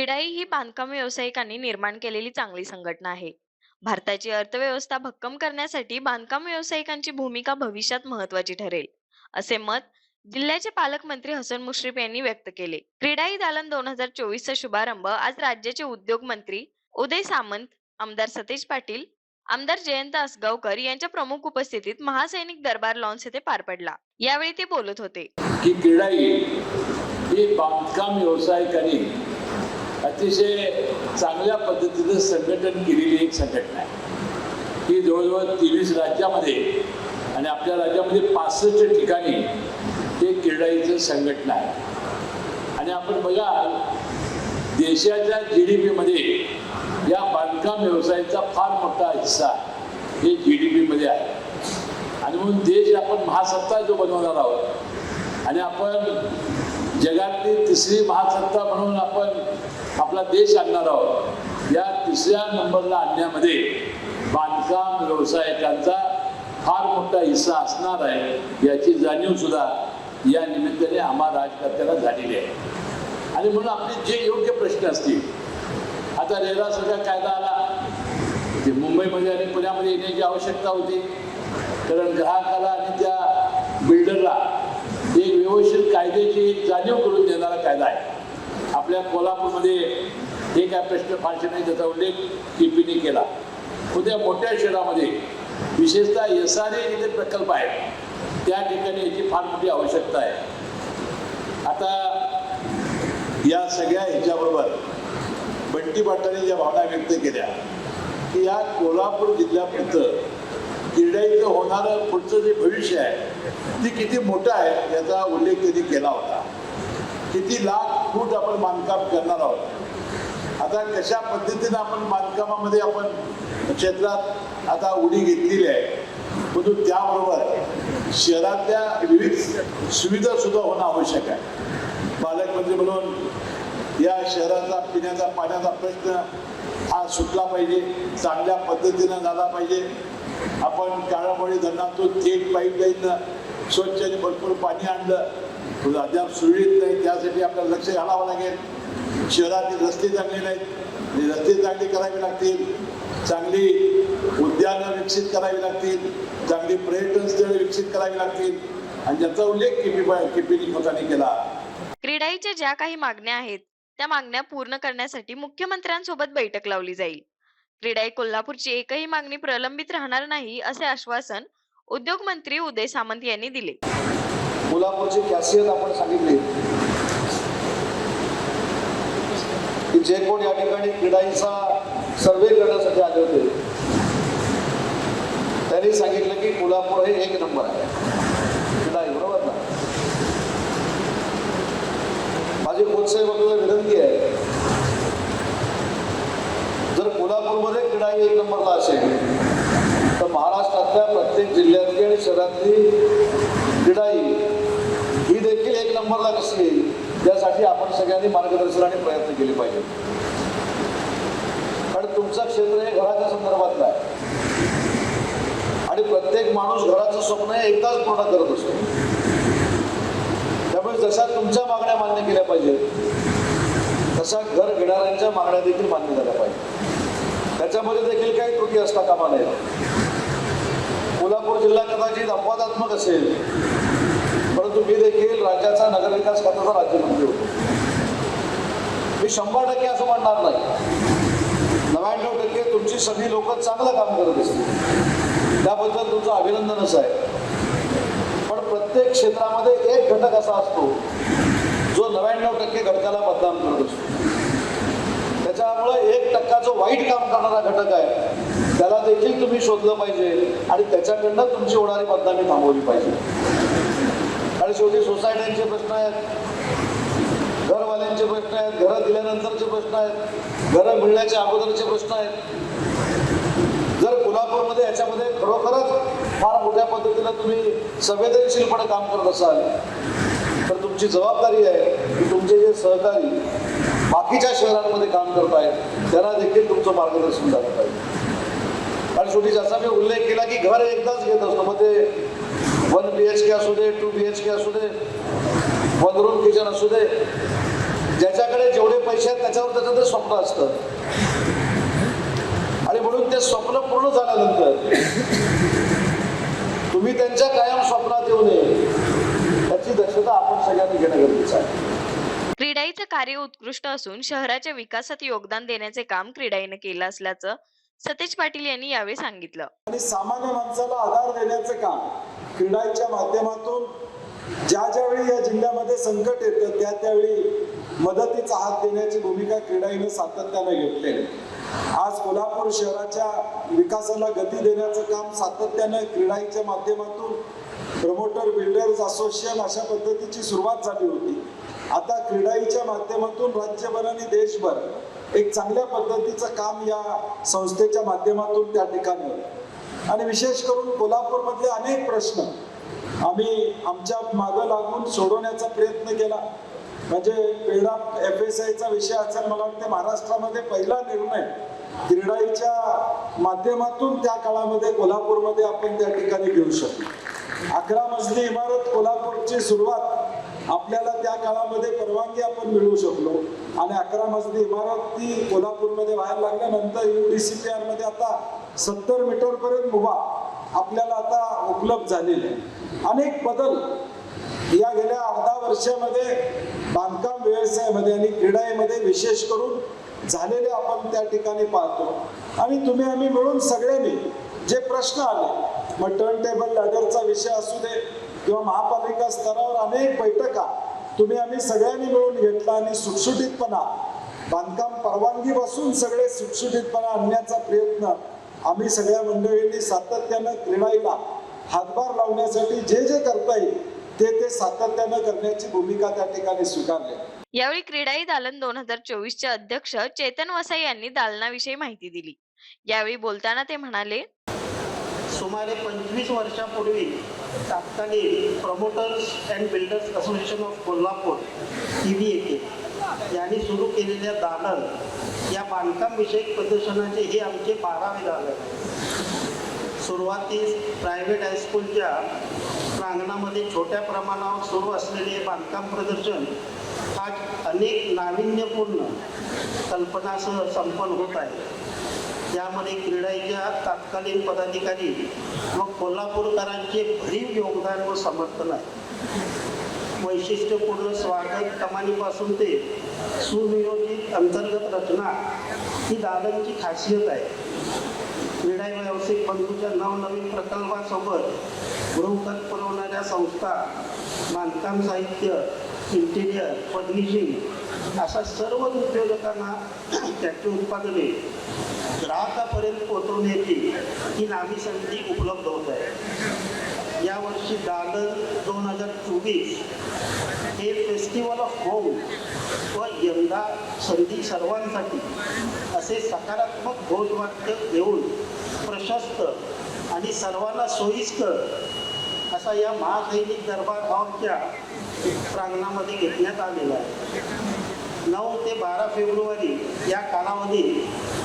क्रीडाई ही बांधकाम व्यावसायिकांनी निर्माण केलेली चांगली संघटना आहे. भारताची अर्थव्यवस्था भक्कम करण्यासाठी बांधकाम व्यावसायिकांची भूमिका भविष्यात महत्वाची ठरेल असे मत जिल्ह्याचे पालकमंत्री हसन मुश्रीफ यांनी व्यक्त केले. क्रीडाई दालन दोन हजार चोवीसचा शुभारंभ. आज राज्याचे उद्योग मंत्री उदय सामंत आमदार सतेज पाटील आमदार जयंत असगावकर यांच्या प्रमुख उपस्थितीत महासैनिक दरबार लॉन्स येथे पार पडला. यावेळी ते बोलत होते. की क्रीडाई ही बांधकाम व्यावसायिकांनी अतिशय चांगल्या पद्धतीचं संघटन केलेली एक संघटना आहे. ही जवळजवळ तेवीस राज्यामध्ये आणि आपल्या राज्यामध्ये पासष्ट ठिकाणी ते क्रीडाईचं संघटना आहे. आणि आपण बघाल देशाच्या जी डी पीमध्ये या बांधकाम व्यवसायाचा फार मोठा हिस्सा हे जी डी पीमध्ये आहे. आणि म्हणून देश आपण महासत्ता जो बनवणार आहोत आणि आपण जगातली तिसरी महासत्ता म्हणून आपण आपला देश आणणार आहोत. या तिसऱ्या नंबरला आणण्यामध्ये बांधकाम व्यावसायिकांचा फार मोठा हिस्सा असणार आहे याची जाणीव सुद्धा या निमित्ताने आम्हा राजकर्त्याला झालेली आहे. आणि म्हणून आपले जे योग्य प्रश्न असतील आता रेरा सगळा कायदा आला. ते मुंबईमध्ये आणि पुण्यामध्ये येण्याची आवश्यकता होती. कारण ग्राहकाला आणि त्या बिल्डरला एक व्यवस्थित कायद्याची जाणीव करून देणारा कायदा आहे. आपल्या कोल्हापूरमध्ये हे काय प्रश्न फारसे नाही त्याचा उल्लेख टीपीने केला. उद्या मोठ्या शहरामध्ये विशेषतः एस आर ए जे प्रकल्प आहेत त्या ठिकाणी याची फार मोठी आवश्यकता आहे. आता या सगळ्या ह्याच्याबरोबर बंटी पाटलांनी ज्या भावना व्यक्त केल्या की या कोल्हापूर जिल्ह्यापुरतं क्रीडाईचं होणारं पुढचं जे भविष्य आहे ते किती मोठं आहे याचा उल्लेख त्यांनी केला होता. किती लाख फूट आपण बांधकाम करणार आहोत. आता कशा पद्धतीनं आपण बांधकामामध्ये आपण क्षेत्रात आता उडी घेतलेली आहे परंतु त्याबरोबर शहरातल्या विविध सुविधा सुद्धा होणं आवश्यक आहे. पालकमंत्री म्हणून या शहराचा पिण्याचा पाण्याचा प्रश्न हा सुटला पाहिजे चांगल्या पद्धतीनं झाला पाहिजे. आपण काळामुळे धरणातून थेट पाईपलाईन स्वच्छ आणि भरपूर पाणी आणलं पण अद्याप सुरळीत नाही त्यासाठी आपल्याला लक्ष घालावं लागेल. शहरातील रस्ते चांगले नाहीत. आणि रस्ते चांगले करावे लागतील. चांगली उद्यानं विकसित करावी लागतील. चांगली पर्यटन स्थळे विकसित करावी लागतील. आणि ज्याचा उल्लेख किपी केपी निकमाने केला. क्रीडाईच्या ज्या काही मागण्या आहेत त्या मागण्या पूर्ण करण्यासाठी मुख्यमंत्र्यांसोबत बैठक लावली जाईल. क्रीडाई कोल्हापूरची एकही मागणी प्रलंबित राहणार नाही असे आश्वासन उद्योग मंत्री उदय सामंत यांनी दिले. कोल्हापूरची कॅसियत आपण सांगितली. की जे कोण या ठिकाणी क्रीडाईचा सर्वे करण्यासाठी आले होते त्यांनी सांगितलं की कोल्हापूर हे एक नंबर आहे. क्रीडाई बरोबर ना? माझी कोचसाहेब आपल्याला विनंती आहे जर कोल्हापूरमध्ये क्रीडाई एक नंबरला असेल तर महाराष्ट्रातल्या प्रत्येक जिल्ह्यातली आणि शहरातली क्रीडाई देखील कशी येईल यासाठी आपण सगळ्यांनी मार्गदर्शन आणि प्रयत्न केले पाहिजे कारण तुमचं क्षेत्र हे घराच्या संदर्भातलं आहे. आणि प्रत्येक माणूस घराचं स्वप्न हे एकदाच पूर्ण करत असतो. त्यामुळे जशा तुमच्या मागण्या मान्य केल्या पाहिजेत तशा घर घेणाऱ्यांच्या मागण्या देखील मान्य झाल्या पाहिजे त्याच्यामध्ये देखील काही त्रुटी असता कामा नये. कोल्हापूर जिल्हा कदाचित अपवादात्मक असेल परंतु मी देखील राज्याचा नगरविकास खात्याचा राज्यमंत्री होतो. मी शंभर टक्के असं म्हणणार नाही. नव्याण्णव टक्के तुमची सगळी लोक चांगलं काम करत असतील. त्याबद्दल तुमचं अभिनंदनच आहे. पण प्रत्येक क्षेत्रामध्ये एक घटक असा असतो जो नव्याण्णव टक्के घटकाला बदनाम करत असतो. त्याच्यामुळे एक टक्का जो वाईट काम करणारा घटक आहे. त्याला देखील तुम्ही शोधलं पाहिजे आणि त्याच्याकडनं तुमची होणारी बदनामी थांबवली पाहिजे. आणि शेवटी सोसायट्यांचे प्रश्न आहेत. घरवाल्यांचे प्रश्न आहेत. घरं दिल्यानंतरचे प्रश्न आहेत. घरं मिळण्याच्या अगोदरचे प्रश्न आहेत. जर कोल्हापूरमध्ये याच्यामध्ये खरोखरच फार मोठ्या पद्धतीनं तुम्ही संवेदनशीलपणे काम करत असाल तर तुमची जबाबदारी आहे की तुमचे जे सहकारी बाकीच्या शहरांमध्ये काम करतायत त्यांना देखील तुमचं मार्गदर्शन झालं पाहिजे. आणि शेवटी ज्याचा मी उल्लेख केला की घर एकदाच घेत असतो मग ते वन बी एच के असू दे टू बी एच के असू दे वन रूम किचन असू दे ज्याच्याकडे जेवढे पैसे आहेत त्याच्यावर त्याचं ते स्वप्न असतं. आणि म्हणून ते स्वप्न पूर्ण झाल्यानंतर तुम्ही त्यांच्या कायम स्वप्नात येऊ नये. त्याची दक्षता आपण सगळ्यांनी घेणं गरजेचं आहे. क्रीडाईचं कार्य उत्कृष्ट असून शहराच्या विकासात योगदान देण्याचे काम क्रीडाईनं केलं असल्याचं सतेज पाटील यांनी यावेळी सांगितलं. आणि सामान्य माणसाला आधार देण्याचं काम क्रीडाईच्या माध्यमातून ज्या ज्यावेळी या जिल्ह्यामध्ये संकट येतं त्या त्यावेळी मदतीचा हात देण्याची भूमिका क्रीडाईनं सातत्यानं घेतलेली आज कोल्हापूर शहराच्या विकासाला गती देण्याचं काम सातत्यानं क्रीडाईच्या माध्यमातून प्रमोटर बिल्डर्स असोसिएशन अशा पद्धतीची सुरुवात झाली होती. आता क्रीडाईच्या माध्यमातून राज्यभर आणि देशभर एक चांगल्या पद्धतीचं काम या संस्थेच्या माध्यमातून त्या ठिकाणी होतं. आणि विशेष करून कोल्हापूरमधले अनेक प्रश्न आम्ही आमच्या मागं लागून सोडवण्याचा प्रयत्न केला. म्हणजे क्रीडा एफ एस आयचा विषय असेल मला वाटतं महाराष्ट्रामध्ये पहिला निर्णय क्रीडाईच्या माध्यमातून त्या काळामध्ये कोल्हापूरमध्ये आपण त्या ठिकाणी घेऊ शकतो अकरा मजली इमारत कोल्हापूरची सुरुवात आपल्याला त्या काळामध्ये परवानगी आपण मिळवू शकलो. आणि अकरा मजली इमारत ती कोल्हापूरमध्ये व्हायला लागल्यानंतर यू डी सी पी आरमध्ये आता सत्तर मीटर पर्यंत आपल्याला आता उपलब्ध झालेली आहे. अनेक बदल या गेल्या अर्धा वर्षामध्ये बांधकाम व्यवसायामध्ये आणि क्रीडामध्ये विशेष करून झालेले आपण त्या ठिकाणी पाहतो. आणि तुम्ही आम्ही मिळून सगळ्यांनी जे प्रश्न आले मग टर्न टेबल लॅडरचा विषय असू दे किंवा महापालिका स्तरावर अनेक बैठका तुम्ही आम्ही सगळ्यांनी मिळून घेतला आणि सुटसुटीतपणा बांधकाम परवानगीपासून सगळे सुटसुटीतपणा आणण्याचा प्रयत्न आम्ही सगळ्या मंडळींनी सातत्यानं क्रीडाईला हातभार लावण्यासाठी जे जे करता येईल ते ते सातत्यानं करण्याची भूमिका त्या ठिकाणी स्वीकारली. यावेळी क्रीडाई दालन दोन हजार चोवीसचे अध्यक्ष चेतन वसाई यांनी दालनाविषयी माहिती दिली. यावेळी बोलताना ते म्हणाले सुमारे पंचवीस वर्षापूर्वी तत्कालीन promoters and builders association of Kolhapur येथे. यांनी सुरू केलेल्या दालन या बांधकाम विषयक प्रदर्शनाचे हे आमचे बारावे दालन सुरुवातीस प्रायव्हेट हायस्कूलच्या प्रांगणामध्ये छोट्या प्रमाणावर सुरू असलेले बांधकाम प्रदर्शन आज अनेक नाविन्यपूर्ण कल्पनासह संपन्न होत आहे. यामध्ये क्रीडाईच्या तत्कालीन पदाधिकारी व कोल्हापूरकरांचे भरीव योगदान व समर्थन आहे. वैशिष्ट्यपूर्ण स्वागत कमानीपासून ते सुनियोजित अंतर्गत रचना ही दादनची खासियत आहे. क्रीडा व्यावसायिक बंधूच्या नवनवीन प्रकल्पासोबत गृहकत पुरवणाऱ्या संस्था बांधकाम साहित्य इंटिरियर फर्निशिंग अशा सर्व उद्योजकांना त्याची उत्पादने ग्राहकापर्यंत पोहोचवण्याची ही नावी संधी उपलब्ध होत आहे. यावर्षी दादर दोन हजार चोवीस हे फेस्टिवल ऑफ होम व यंदा संधी सर्वांसाठी असे सकारात्मक घोषवाक्य घेऊन प्रशस्त आणि सर्वांना सोयीस्कर असा या महासैनिक दरबार हॉलच्या प्रांगणामध्ये घेतण्यात आलेला आहे. नऊ ते बारा फेब्रुवारी या कालावधीत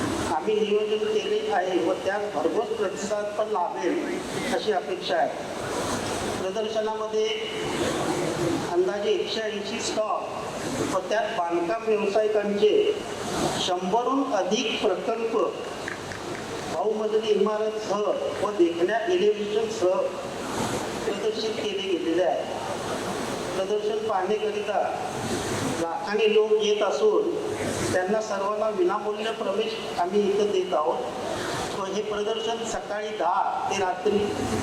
आम्ही नियोजन केले आहे व त्यात भरघोस प्रतिसाद पण लाभेल अशी अपेक्षा आहे. प्रदर्शनामध्ये अंदाजे एकशे ऐंशी स्टॉल व त्यात बांधकाम व्यावसायिकांचे शंभरहून अधिक प्रकल्प बहुमजली इमारतसह व देखण्या सह प्रदर्शित केले गेलेले आहे. प्रदर्शन पाहण्याकरिता लाखांनी लोक येत असून त्यांना सर्वांना विनामूल्य प्रवेश आम्ही इथं देत आहोत. व हे प्रदर्शन सकाळी दहा ते रात्री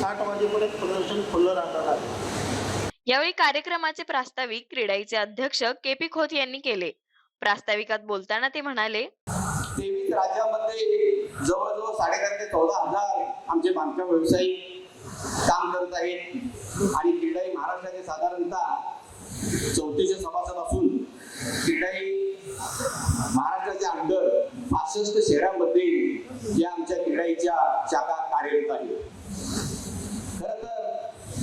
आठ वाजेपर्यंत प्रदर्शन खुलं राहणार आहे. यावेळी कार्यक्रमाचे प्रास्ताविक क्रीडाईचे अध्यक्ष के पी खोत यांनी केले. प्रास्ताविकात बोलताना ते म्हणाले तेवीस राज्यामध्ये जवळजवळ साडेदहा ते चौदा हजार आमचे बांधकाम व्यावसायिक काम करत आहेत. आणि क्रीडाई महाराष्ट्राचे साधारणतः चौतीसशे सभासद असून क्रीडाई महाराष्ट्राचे अंडर पासष्ट शहरांमध्ये या आमच्या क्रीडाईच्या शाखा कार्यरत आहेत. खर तर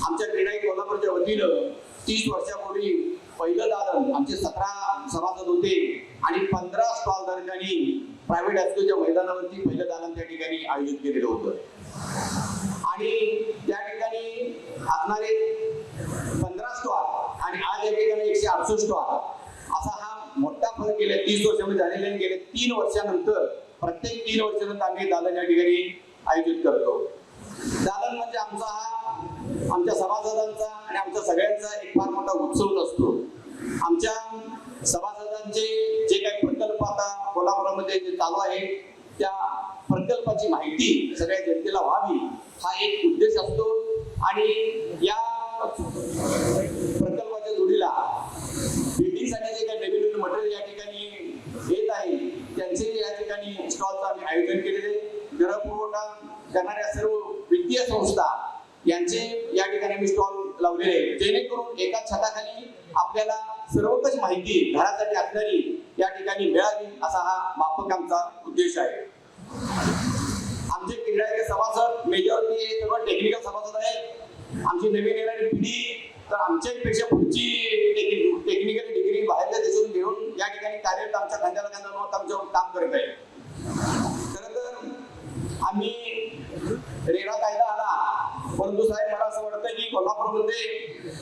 आमच्या क्रीडाई कोल्हापूरच्या वतीनं तीस वर्षापूर्वी पहिलं दालन आमचे सतरा सभासद होते आणि पंधरा स्टॉल धारकांनी प्रायव्हेट हायस्कूलच्या मैदानावरती पहिलं दालन त्या ठिकाणी आयोजित केलेलं होतं. आणि त्या ठिकाणी असणारे पंधरा स्टॉल आणि आज या ठिकाणी एकशे अडुसष्ट स्टॉल असा हा मोठा तीन वर्षानंतर प्रत्येक तीन वर्षानंतर आम्ही दालन या ठिकाणी आयोजित करतो. दालन म्हणजे आमचा हा आमच्या सभासदांचा आणि आमच्या सगळ्यांचा एक फार मोठा उत्सव असतो आमच्या सभासदांचे जे काही प्रकल्प आता कोल्हापुरामध्ये जे चालू आहे त्या प्रकल्पाची माहिती सगळ्या जनतेला व्हावी. हा एक उद्देश असतो. आणि या प्रकल्पाच्या जोडीला बिल्डिंगसाठी जे काही नवीन नवीन मटेरियल या ठिकाणी येत आहे त्यांचे या ठिकाणी स्टॉलचं आम्ही आयोजन केलेले घरपुरवठा करणाऱ्या सर्व वित्तीय संस्था यांचे या ठिकाणी आम्ही स्टॉल लावलेले जेणेकरून एका छताखाली आपल्याला सर्वकच माहिती घरासाठी असणारी या ठिकाणी मिळावी असा हा माफक आमचा उद्देश आहे आमचे क्रीडाचे सभासद मेजॉरिटी हे सर्व टेक्निकल सभासद आहेत आमची नवीन येणारी पिढी पेक्षा पुढची टेक्निकल डिग्री बाहेरच्या देशातून घेऊन या ठिकाणी कार्यरत आमच्या खांद्याला खांदा लावून आमच्यावर काम करत आहे. खर तर आम्ही रेरा कायदा आला परंतु साहेब मला असं वाटतं की कोल्हापूरमध्ये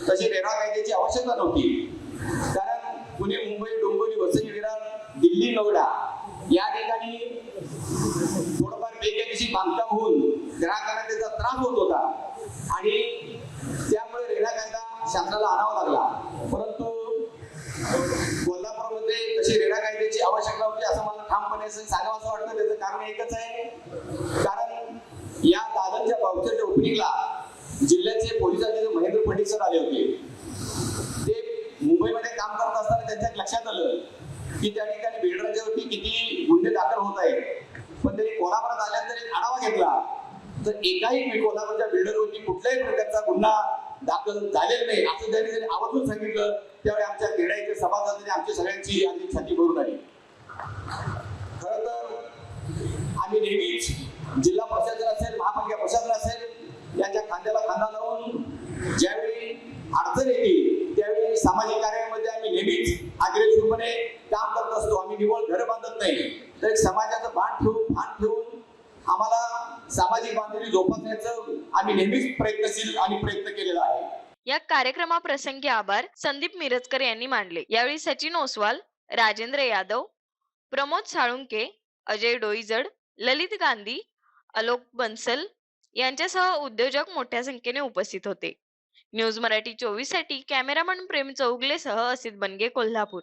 तशी रेरा कायद्याची आवश्यकता नव्हती. कारण पुणे मुंबई डोंबिवली वसई विरार दिल्ली नोएडा या ठिकाणी थोडंफार बेकायदेशीर बांधकाम होऊन ग्राहकांना त्याचा त्रास होत होता. आणि त्या शासनाला आणावा लागला. परंतु कोल्हापूरमध्ये तशी रेडा कायद्याची आवश्यकता होती असं मला ठामपणे असं सांगावं असं वाटतं. त्याचं कारण एकच आहे. कारण या दादरच्या बावचरच्या ओपनिंगला जिल्ह्याचे पोलीस अधिकारी महेंद्र पंडित सर आले होते. ते मुंबईमध्ये काम करत असताना त्यांच्या लक्षात आलं की त्या ठिकाणी बिल्डरांच्यावरती किती गुन्हे दाखल होत आहेत. पण त्यांनी कोल्हापुरात आल्यानंतर एक आढावा घेतला. तर एकाही कोल्हापूरच्या बिल्डरवरती कुठल्याही प्रकारचा गुन्हा दाखल झालेलं नाही. असं त्यांनी त्यांनी आवर्जून सांगितलं त्यावेळी आमच्या क्रीडाच्या सभासदांनी आमच्या सगळ्यांची आधी छाती भरून आली खर तर आम्ही नेहमीच जिल्हा प्रशासन असेल महापालिका प्रशासन असेल यांच्या खांद्याला खांदा लावून ज्यावेळी अडचण येते त्यावेळी सामाजिक कार्यामध्ये आम्ही नेहमीच अग्रेसरपणे काम करत असतो आम्ही निवळ घर बांधत नाही तर एक समाजाचं भान ठेवून भान ठेवून आम्हाला सामाजिक बांधिलकी जोपासण्याचं आम्ही नेहमीच प्रयत्नशील आणि प्रयत्न केलेला आहे. या कार्यक्रमाप्रसंगी आभार संदीप मिरजकर यांनी मांडले. यावेळी सचिन ओसवाल राजेंद्र यादव प्रमोद साळुंके अजय डोईजड ललित गांधी अलोक बन्सल यांच्यासह उद्योजक मोठ्या संख्येने उपस्थित होते. न्यूज मराठी चोवीससाठी कॅमेरामन प्रेम चौगलेसह असित बनगे कोल्हापूर.